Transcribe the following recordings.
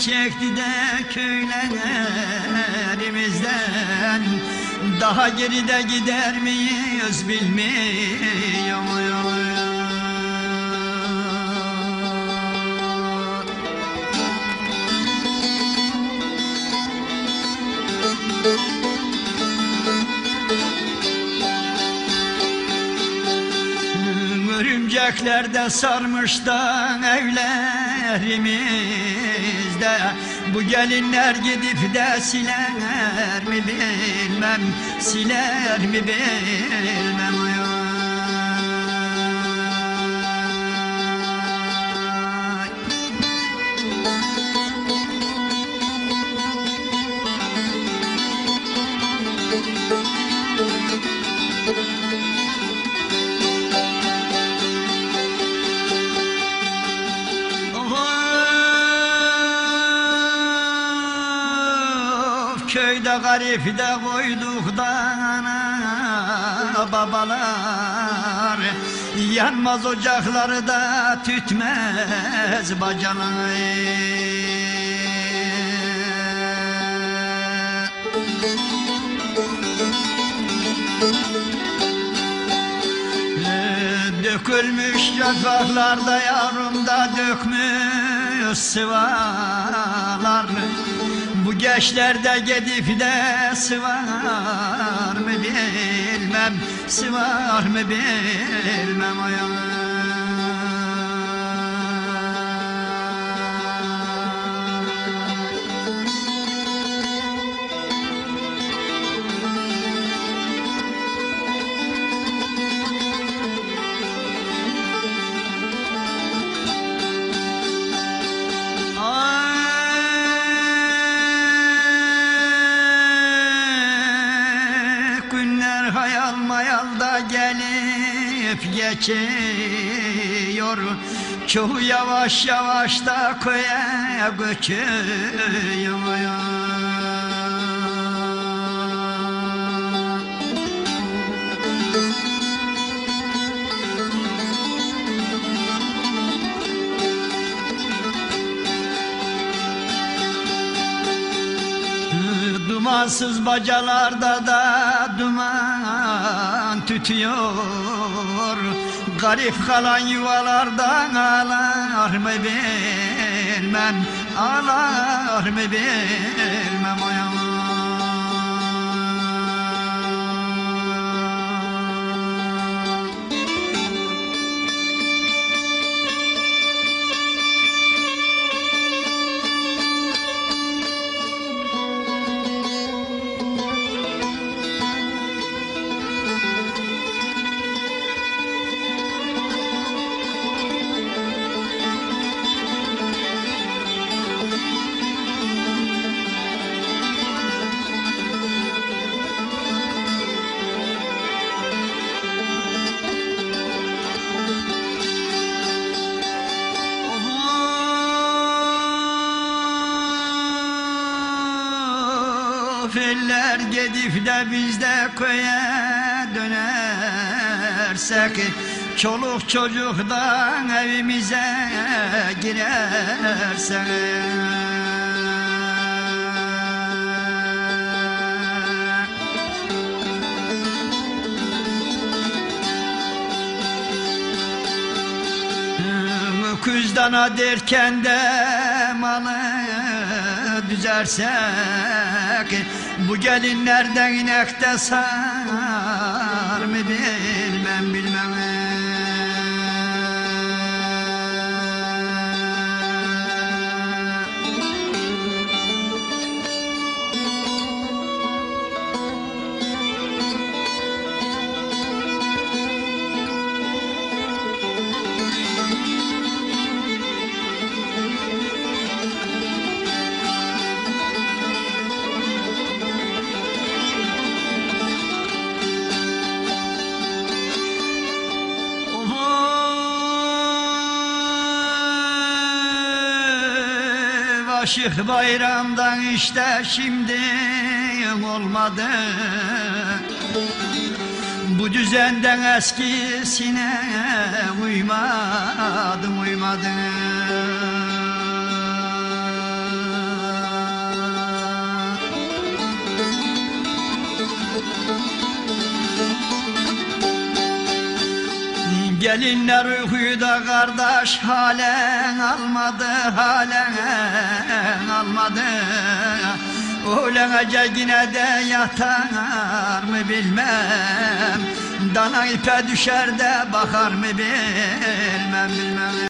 çekti de köylerimizden Daha geride gider miyiz bilmiyorum. Örümcekler de sarmış evlerimizde Bu gelinler gidip de siler mi bilmem Siler mi bilmem köyde garip de koyduk da ana babalar. Yanmaz ocakları da tütmez bacalar. Dökülmüş yapraklarda yavrumda dökmüş sıvalar gençlerde gidip de sıvar mı bilmem Sıvar mı bilmem o hayal mayalda gelip geçiyor. Çoğu yavaş yavaş da köye göçüyor Dumansız bacalarda da duman tütüyor. Garip kalan yuvalardan ağlar mı bilmem Ağlar mı bilmem o Eller gidip de biz de köye dönersek Çoluk çocuktan evimize girersek. Küzdana derken de malı düzersek Bu gelinlerden inek de sar mı bilmem Aşık bayramdan işte şimdi olmadı. Bu düzenden eskisine uymadım uymadım Gelinler uykuda kardeş halen almadı halen almadı. Öğlence yine de yatar mı bilmem. Dana ipe düşer de bakar mı bilmem bilmem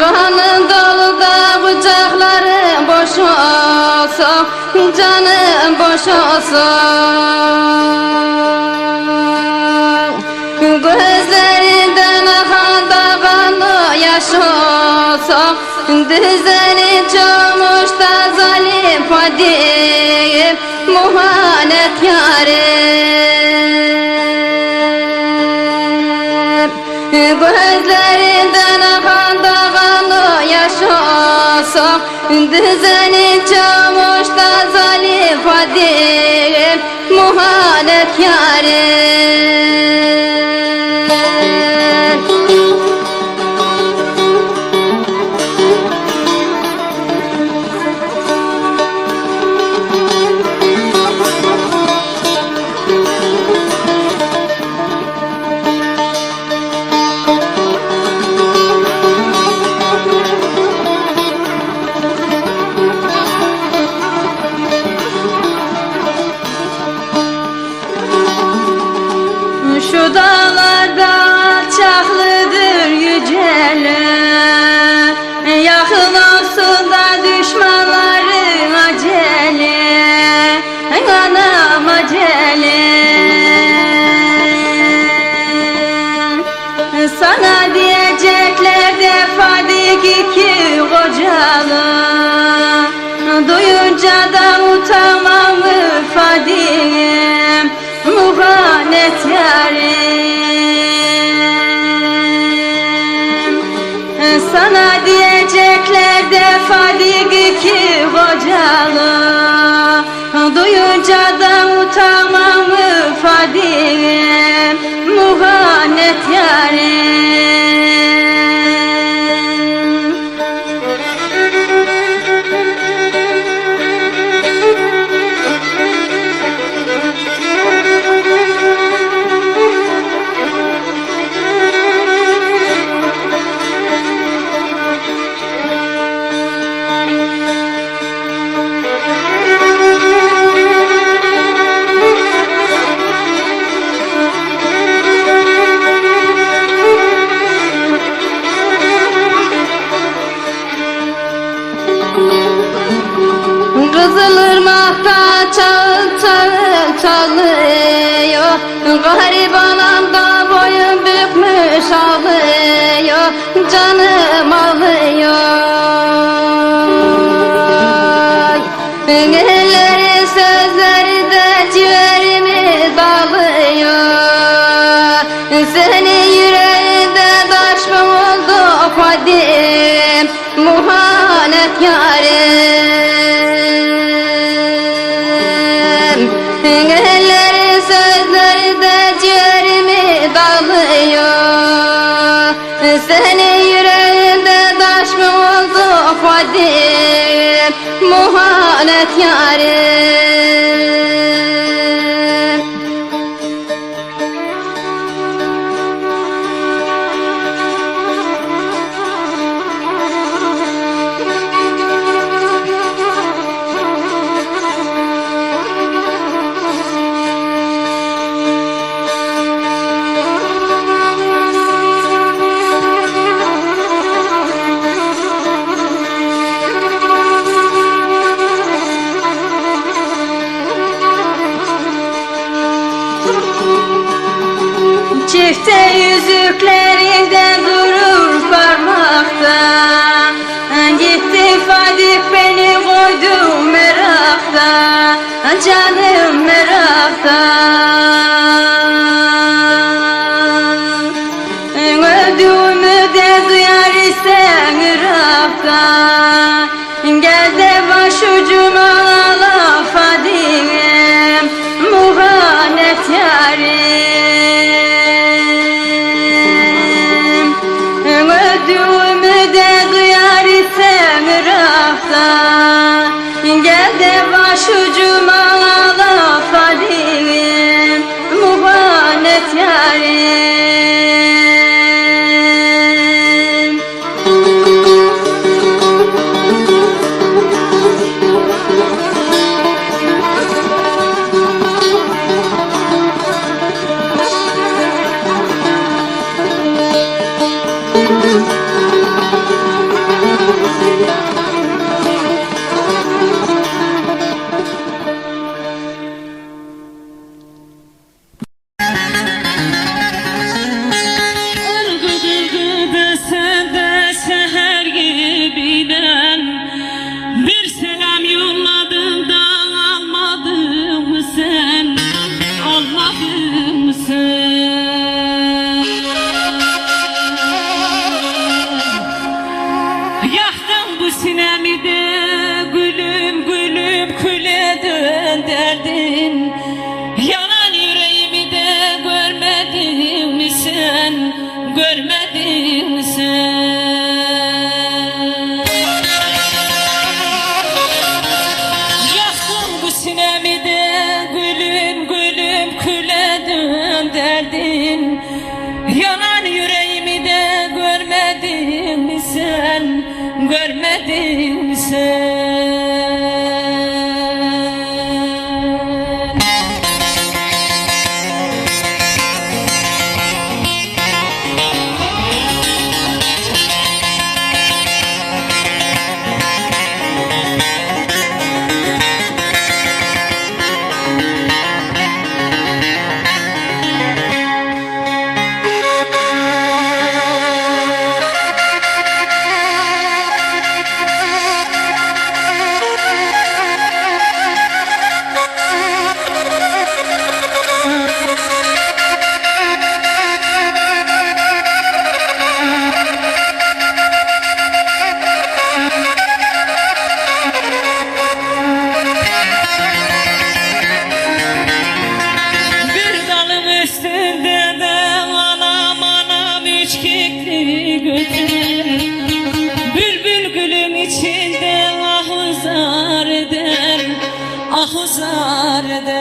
Kanı dolu da bıçakları boş olsun Canım boş olsun Gözlerinden akan da kanlı yaş olsun Dizleri çoğmuş da zalim padim Muhanet yarim Gözlerinden akan olsun Dizeni çoğmuş da zalim padim Muhanet yarim Sana diyecekler de fadik iki kocalı. Duyunca da utanmam fadim Muhanet yarim. Sana diyecekler de fadik iki kocalı. Duyunca da utanmam fadim Muhanet yarim bükmüş ağlıyor Canım ağlıyor. Elleri sözleri de ciğerimi dağılıyor Senin yüreğinde taş mı oldu Fadim Muhanet yarim مهانت یارم Yüzüklerinde durur parmakta. Gitti Fadik beni koydu merakta. Canım merakta. Öldüğümü de duyar isen Irak'ta Gel de başucuma görmedim. nazarda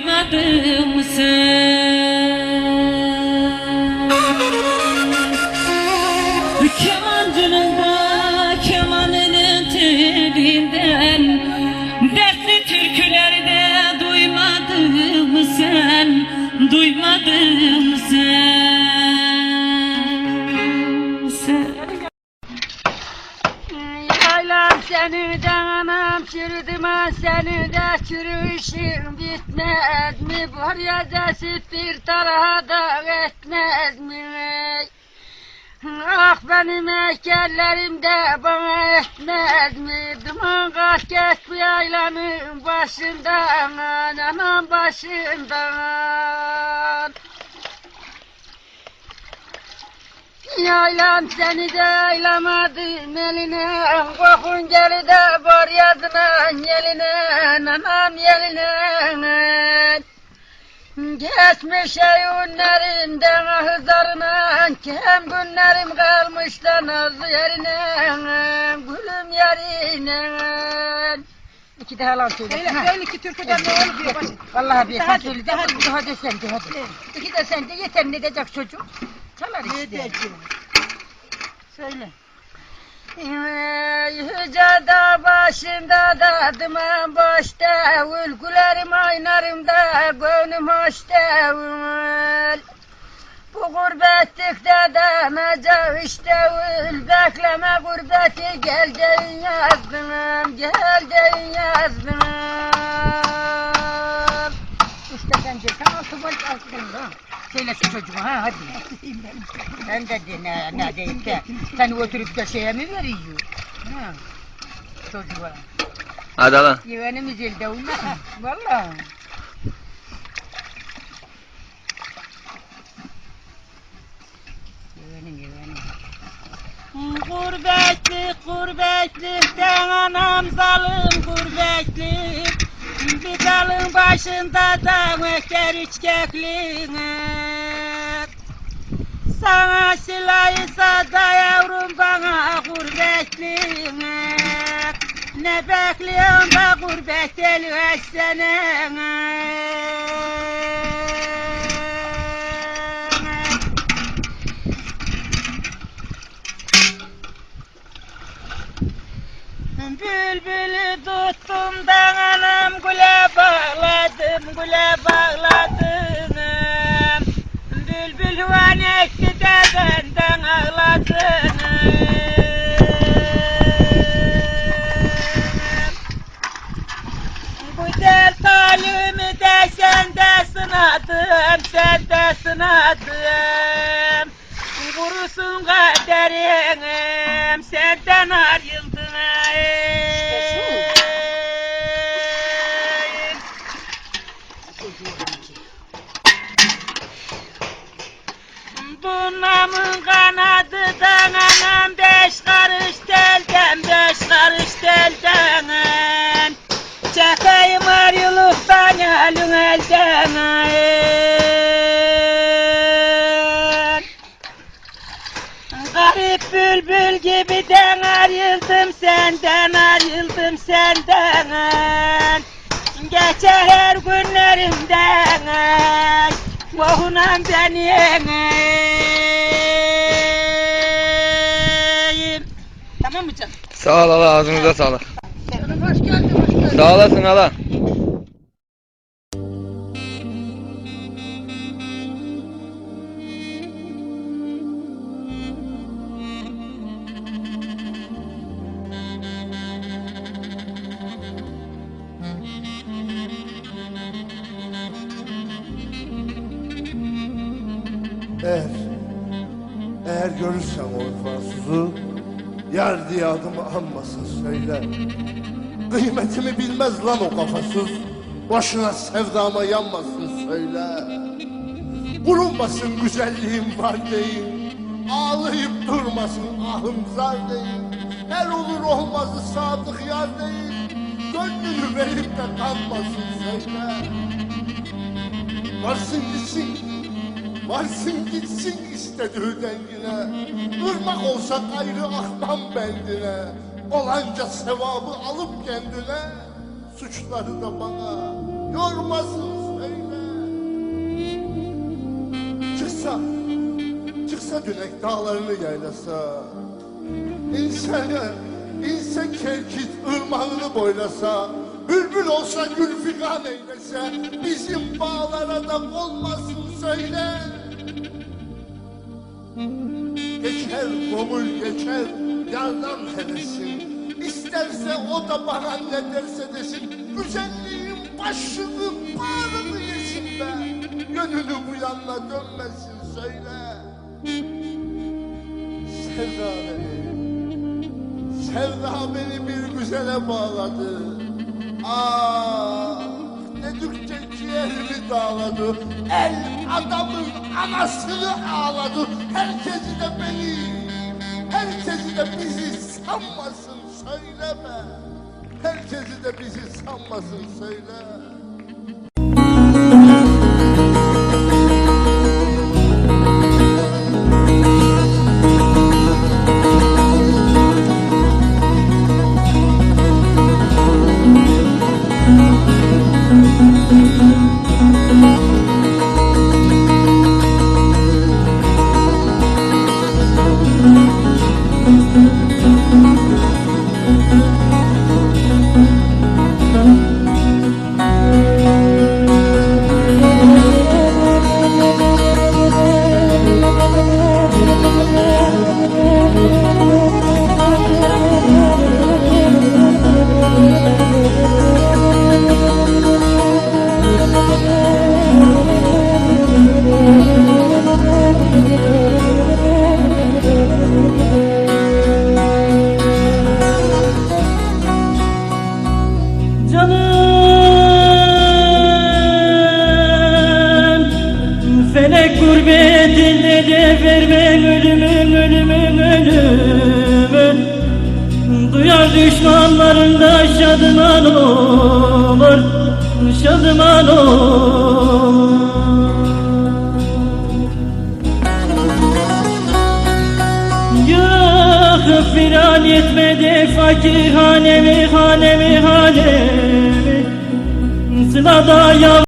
duymadım sen. ben seni de çürüyüşüm bitmez mi? Buraya desip bir tarafa da etmez mi? Ah benim heykellerim de bana etmez mi? Duman kaç geç bu yaylanın başından, anam başından. Yaylam seni de aylamadım eline Kokun geli de bor yadına yeline Anam yeline Geçmiş günlerinden ahızlarına Kem günlerim kalmış da nazlı yerine Gülüm yerine İki de halam söyle. Öyle, öyle ki türküden ne olur diyor başım. Vallahi bir Daha sen söyle. daha Hadi, de. hadi sen de hadi. İki de sen de yeter ne diyecek çocuk. Çalar işte. diyeceğim? Söyle. Yüce dağ başında da duman boşta Ülgülerim oynarımda gönlüm hoşta. Bu gurbetlikte de nece işte ül. Bekleme gurbeti gel deyin yazdım Gel deyin yazdım İşte sen sen altı boş altın da Söylesin çocuğuma ha hadi sen de ne, ne deyip de sen oturup da şeye mi veriyor? Ha. Çocuğa. Hadi lan. Yeğenimiz elde olmaz. Valla. Yeğenim yeğenim. Gurbetlik gurbetlikten anam zalim gurbetlik Bir dalın başında da mehter içkekliğine. Sana silahıysa da yavrum bana gurbetliğine. Ne bekliyorsun da gurbet elveşsene Bülbülü tuttum da anam güle bağladım, güle bağladım. Bülbül van etti de benden ağladım. Bu del talimi de sende sınadım, sende sınadım. Kurusun kaderim, senden ayrıldım. Bu namın kanadı da anam beş karış telden, beş karış telden. Çakayım ayrılıktan elin elden. Garip bülbül gibi den ayrıldım senden, ayrıldım senden. Geçer her günlerimden, boğunan benim. Tamam mı canım? Sağ ol Allah ağzınıza sağlık. Hoş geldin, hoş geldin. Sağ olasın Allah. Kıymetimi bilmez lan o kafasız, başına sevdama yanmasın söyle. Bulunmasın güzelliğim var değil, ağlayıp durmasın ahım zar değil. Her olur olmazı sadık yar değil, gönlünü verip de kanmasın söyle. Varsın gitsin, varsın gitsin istediği dengine. Irmak olsa gayrı akmam bendine. Olanca sevabı alıp kendine, suçları da bana yormasın söyle. Çıksa, çıksa dünek dağlarını yaylasa, İnsana, inse kerkit ırmağını boylasa, Bülbül olsa gül figan eylese, bizim bağlara da olmasın söyle Geçer gomul geçer yardan hevesi İsterse o da bana ne derse desin. Güzelliğin başını bağrını yesin be. Gönlünü bu yanına dönmesin söyle. Sevda beni. Sevda beni bir güzele bağladı. Ah dedikçe ciğerimi dağladı. El adamın anasını ağladı. Herkesi de beni sanmasın söyleme. Herkesi de bizi sanmasın söyle